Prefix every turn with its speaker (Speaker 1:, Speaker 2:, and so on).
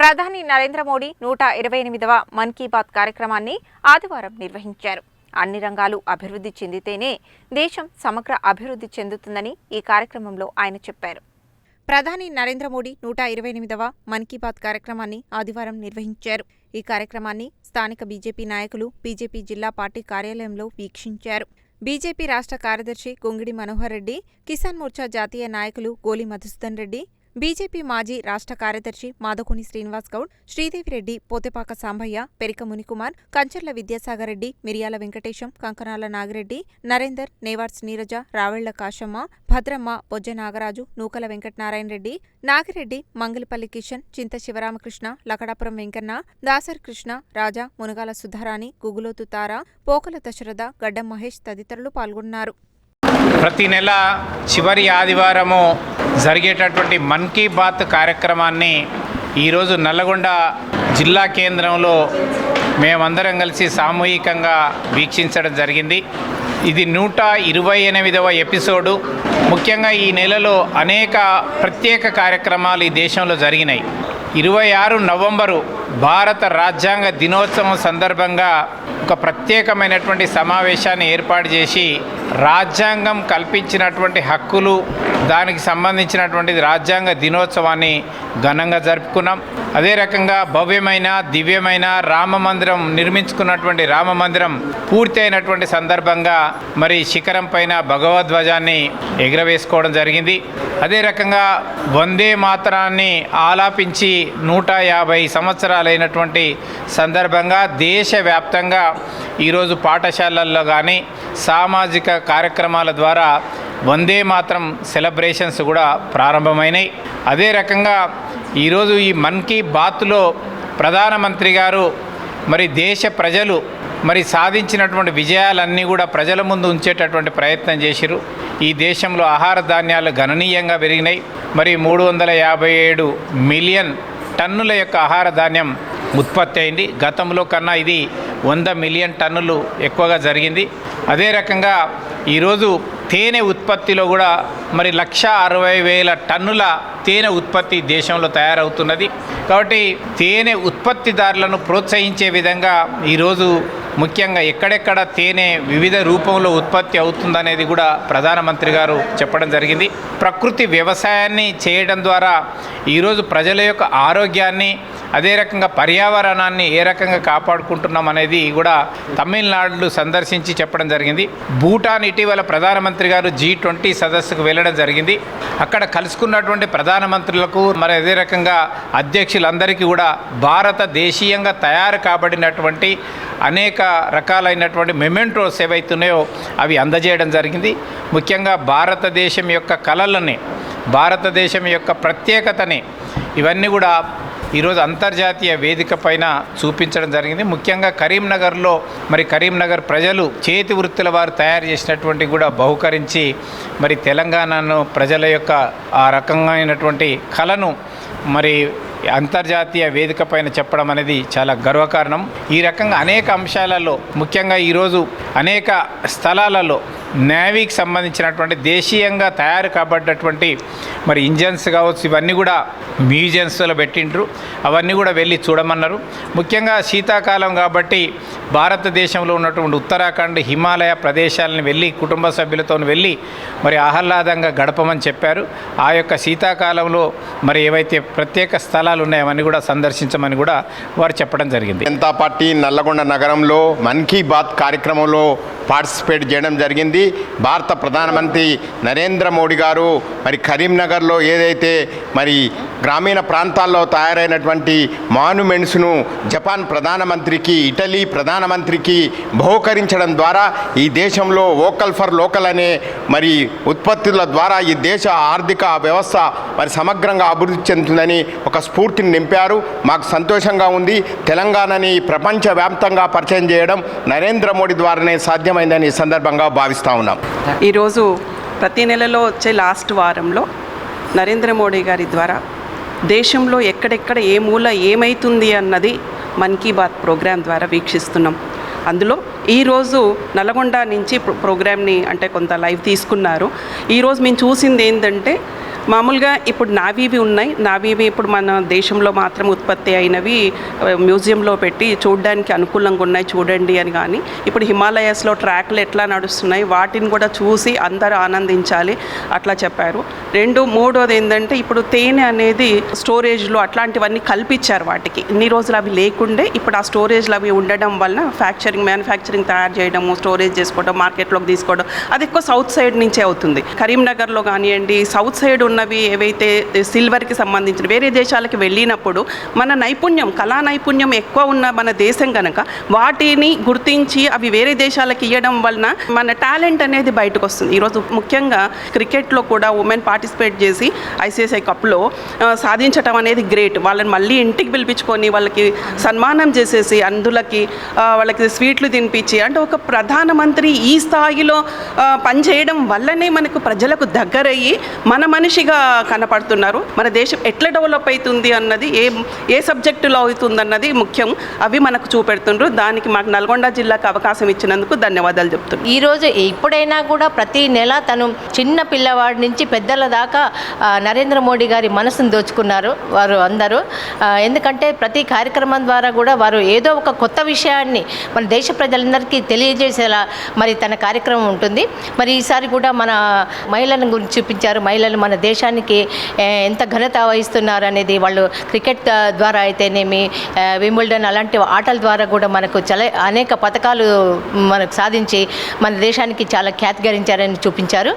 Speaker 1: ప్రధాని నరేంద్ర మోడీ నూట ఇరవై ఎనిమిదవ మన్ కీ బాత్ కార్యక్రమాన్ని ఆదివారం నిర్వహించారు. అన్ని రంగాలు అభివృద్ధి చెందితేనే దేశం సమగ్ర అభివృద్ధి చెందుతుందని ఈ కార్యక్రమంలో ఆయన చెప్పారు. ప్రధాని నరేంద్ర మోడీ నూట ఇరవై ఎనిమిదవ మన్ కీ బాత్ కార్యక్రమాన్ని ఆదివారం నిర్వహించారు. ఈ కార్యక్రమాన్ని స్థానిక బీజేపీ నాయకులు బీజేపీ జిల్లా పార్టీ కార్యాలయంలో వీక్షించారు. బీజేపీ రాష్ట్ర కార్యదర్శి గొంగిడి మనోహర్ రెడ్డి కిసాన్ మోర్చా జాతీయ నాయకులు గోలి మధుసూదన్ రెడ్డి బీజేపీ మాజీ రాష్ట్ర కార్యదర్శి మాధకుని శ్రీనివాస్ గౌడ్ శ్రీదేవిరెడ్డి పోతెపాక సాంబయ్య పెరిక మునికుమార్ కంచర్ల విద్యాసాగర్ రెడ్డి మిరియాల వెంకటేశం కంకనాల నాగిరెడ్డి నరేందర్ నేవార్స్ నీరజ రావెళ్ళ కాశమ్మ భద్రమ్మ బొజ్జ నాగరాజు నూకల వెంకటనారాయణ రెడ్డి నాగిరెడ్డి మంగళపల్లి కిషన్ చింత శివరామకృష్ణ లకడాపురం వెంకన్న దాసర్ కృష్ణ రాజా మునగాల సుధారాణి గుగులోతు తార పోకల దశరథ గడ్డం మహేష్ తదితరులు పాల్గొన్నారు.
Speaker 2: ప్రతి నెల చివరి ఆదివారము జరిగేటటువంటి మన్ కీ బాత్ కార్యక్రమాన్ని ఈరోజు నల్లగొండ జిల్లా కేంద్రంలో మేమందరం కలిసి సామూహికంగా వీక్షించడం జరిగింది. ఇది నూట ఇరవై ఎనిమిదవ ఎపిసోడు. ముఖ్యంగా ఈ నెలలో అనేక ప్రత్యేక కార్యక్రమాలు ఈ దేశంలో జరిగినాయి. ఇరవై ఆరు నవంబరు భారత రాజ్యాంగ దినోత్సవం సందర్భంగా ఒక ప్రత్యేకమైనటువంటి సమావేశాన్ని ఏర్పాటు చేసి రాజ్యాంగం కల్పించినటువంటి హక్కులు దానికి సంబంధించినటువంటి రాజ్యాంగ దినోత్సవాన్ని ఘనంగా జరుపుకున్నాం. అదే రకంగా భవ్యమైన దివ్యమైన రామ మందిరం నిర్మించుకున్నటువంటి రామ మందిరం పూర్తి అయినటువంటి సందర్భంగా మరి శిఖరం పైన భగవద్ధ్వజాన్ని ఎగరవేసుకోవడం జరిగింది. అదే రకంగా వందే మాతరాన్ని ఆలాపించి నూట యాభై సంవత్సరాలైనటువంటి సందర్భంగా దేశవ్యాప్తంగా ఈరోజు పాఠశాలల్లో కానీ సామాజిక కార్యక్రమాల ద్వారా వందే మాత్రం సెలబ్రేషన్స్ కూడా ప్రారంభమైనాయి. అదే రకంగా ఈరోజు ఈ మన్ కీ బాత్లో ప్రధానమంత్రి గారు మరి దేశ ప్రజలు మరి సాధించినటువంటి విజయాలన్నీ కూడా ప్రజల ముందు ఉంచేటటువంటి ప్రయత్నం చేసిరు ఈ దేశంలో ఆహార ధాన్యాలు గణనీయంగా పెరిగినాయి. మరి మూడు వందల యాభై ఏడు మిలియన్ టన్నుల యొక్క ఆహార ధాన్యం ఉత్పత్తి అయింది. గతంలో కన్నా ఇది వంద మిలియన్ టన్నులు ఎక్కువగా జరిగింది. అదే రకంగా ఈరోజు తేనె ఉత్పత్తిలో కూడా మరి లక్ష అరవై వేల టన్నుల తేనె ఉత్పత్తి దేశంలో తయారవుతున్నది. కాబట్టి తేనె ఉత్పత్తిదారులను ప్రోత్సహించే విధంగా ఈరోజు ముఖ్యంగా ఎక్కడెక్కడ తేనె వివిధ రూపంలో ఉత్పత్తి అవుతుందనేది కూడా ప్రధానమంత్రి గారు చెప్పడం జరిగింది. ప్రకృతి వ్యవసాయాన్ని చేయడం ద్వారా ఈరోజు ప్రజల యొక్క ఆరోగ్యాన్ని అదే రకంగా పర్యావరణాన్ని ఏ రకంగా కాపాడుకుంటున్నాం అనేది కూడా తమిళనాడు సందర్శించి చెప్పడం జరిగింది. భూటాన్ ఇటీవల ప్రధానమంత్రి గారు జీ ట్వంటీ సదస్సుకు వెళ్ళడం జరిగింది. అక్కడ కలుసుకున్నటువంటి ప్రధానమంత్రులకు మరి అదే రకంగా అధ్యక్షులందరికీ కూడా భారత దేశీయంగా తయారు కాబడినటువంటి అనేక రకాలైనటువంటి మెమెంటోస్ ఏవైతున్నాయో అవి అందజేయడం జరిగింది. ముఖ్యంగా భారతదేశం యొక్క కళలని భారతదేశం యొక్క ప్రత్యేకతని ఇవన్నీ కూడా ఈరోజు అంతర్జాతీయ వేదిక పైన చూపించడం జరిగింది. ముఖ్యంగా కరీంనగర్లో మరి కరీంనగర్ ప్రజలు చేతి వృత్తుల వారు తయారు చేసినటువంటి కూడా బహుకరించి మరి తెలంగాణను ప్రజల యొక్క ఆ రకమైనటువంటి కళను మరి అంతర్జాతీయ వేదిక పైన చెప్పడం అనేది చాలా గర్వకారణం. ఈ రకంగా అనేక అంశాలలో ముఖ్యంగా ఈరోజు అనేక స్థలాలలో నేవీకి సంబంధించినటువంటి దేశీయంగా తయారు కాబడ్డటువంటి మరి ఇంజన్స్ కావచ్చు ఇవన్నీ కూడా మ్యూజియంస్లో పెట్టిండ్రు. అవన్నీ కూడా వెళ్ళి చూడమన్నారు. ముఖ్యంగా శీతాకాలం కాబట్టి భారతదేశంలో ఉన్నటువంటి ఉత్తరాఖండ్ హిమాలయ ప్రదేశాలను వెళ్ళి కుటుంబ సభ్యులతో వెళ్ళి మరి ఆహ్లాదంగా గడపమని చెప్పారు. ఆ యొక్క శీతాకాలంలో మరి ఏవైతే ప్రత్యేక స్థలాలు ఉన్నాయో అవన్నీ కూడా సందర్శించమని కూడా వారు చెప్పడం జరిగింది.
Speaker 3: జనతా పార్టీ నల్లగొండ నగరంలో మన్ కీ బాత్ కార్యక్రమంలో పార్టిసిపేట్ చేయడం జరిగింది. భారత ప్రధానమంత్రి నరేంద్ర మోడీ గారు మరి కరీంనగర్లో ఏదైతే మరి గ్రామీణ ప్రాంతాల్లో తయారైనటువంటి మాన్యుమెంట్స్ను జపాన్ ప్రధానమంత్రికి ఇటలీ ప్రధానమంత్రికి బహుకరించడం ద్వారా ఈ దేశంలో వోకల్ ఫర్ లోకల్ అనే మరి ఉత్పత్తుల ద్వారా ఈ దేశ ఆర్థిక వ్యవస్థ మరి సమగ్రంగా అభివృద్ధి చెందుతుందని ఒక స్ఫూర్తిని నింపారు. మాకు సంతోషంగా ఉంది. తెలంగాణని ప్రపంచవ్యాప్తంగా పరిచయం చేయడం నరేంద్ర మోడీ ద్వారానే సాధ్యమైందని ఈ సందర్భంగా భావిస్తూ ఉన్నాం.
Speaker 4: ఈరోజు ప్రతి నెలలో వచ్చే లాస్ట్ వారంలో నరేంద్ర మోడీ గారి ద్వారా దేశంలో ఎక్కడెక్కడ ఏ మూల ఏమైతుంది అన్నది మన్ కీ బాత్ ప్రోగ్రాం ద్వారా వీక్షిస్తున్నాం. అందులో ఈరోజు నల్గొండ నుంచి ప్రోగ్రామ్ని అంటే కొంత లైవ్ తీసుకున్నారు. ఈరోజు మేము చూసింది ఏంటంటే మామూలుగా ఇప్పుడు నావీవి ఉన్నాయి. నావీవి ఇప్పుడు మన దేశంలో మాత్రం ఉత్పత్తి అయినవి మ్యూజియంలో పెట్టి చూడడానికి అనుకూలంగా ఉన్నాయి చూడండి అని కానీ. ఇప్పుడు హిమాలయస్లో ట్రాక్లు ఎట్లా నడుస్తున్నాయి వాటిని కూడా చూసి అందరూ ఆనందించాలి అట్లా చెప్పారు. రెండు మూడోది ఏంటంటే ఇప్పుడు తేనె అనేది స్టోరేజ్లో అట్లాంటివన్నీ కల్పించారు వాటికి. ఇన్ని రోజులు అవి లేకుండే ఇప్పుడు ఆ స్టోరేజ్లు అవి ఉండడం వలన ఫ్యాక్చరింగ్ మ్యానుఫ్యాక్చరింగ్ తయారు చేయడము స్టోరేజ్ చేసుకోవడం మార్కెట్లోకి తీసుకోవడం అది ఎక్కువ సౌత్ సైడ్ నుంచే అవుతుంది. కరీంనగర్లో కానివ్వండి సౌత్ సైడ్ ఉన్న ఉన్నవి ఏవైతే సిల్వర్కి సంబంధించిన వేరే దేశాలకి వెళ్ళినప్పుడు మన నైపుణ్యం కళా నైపుణ్యం ఎక్కువ ఉన్న మన దేశం కనుక వాటిని గుర్తించి అవి వేరే దేశాలకు ఇవ్వడం వలన మన టాలెంట్ అనేది బయటకు వస్తుంది. ఈరోజు ముఖ్యంగా క్రికెట్లో కూడా ఉమెన్ పార్టిసిపేట్ చేసి ఐసిఐసిఐ కప్లో సాధించటం అనేది గ్రేట్. వాళ్ళని మళ్ళీ ఇంటికి పిలిపించుకొని వాళ్ళకి సన్మానం చేసేసి అందులకి వాళ్ళకి స్వీట్లు తినిపించి అంటే ఒక ప్రధానమంత్రి ఈ స్థాయిలో పనిచేయడం వల్లనే మనకు ప్రజలకు దగ్గరయ్యి మన మనిషి మనిషిగా కనపడుతున్నారు. మన దేశం ఎట్లా డెవలప్ అవుతుంది అన్నది ఏ ఏ సబ్జెక్టులో అవుతుంది అన్నది ముఖ్యం. అవి మనకు చూపెడుతుండ్రు. దానికి మాకు నల్గొండ జిల్లాకు అవకాశం ఇచ్చినందుకు ధన్యవాదాలు చెప్తున్నాను
Speaker 5: ఈరోజు ఎప్పుడైనా కూడా ప్రతి నెల తను చిన్న పిల్లవాడి నుంచి పెద్దల దాకా నరేంద్ర మోడీ గారి మనసును దోచుకున్నారు వారు అందరూ. ఎందుకంటే ప్రతి కార్యక్రమం ద్వారా కూడా వారు ఏదో ఒక కొత్త విషయాన్ని మన దేశ ప్రజలందరికీ తెలియజేసేలా మరి తన కార్యక్రమం ఉంటుంది. మరి ఈసారి కూడా మన మహిళలను గురించి చూపించారు. మహిళలు మన దేశ దేశానికి ఎంత ఘనత వహిస్తున్నారు అనేది వాళ్ళు క్రికెట్ ద్వారా అయితేనేమి ఆ, వింబుల్డన్ అలాంటి ఆటల ద్వారా కూడా మనకు చాలా అనేక పథకాలు మనకు సాధించి మన దేశానికి చాలా ఖ్యాతిగరించారని చూపించారు.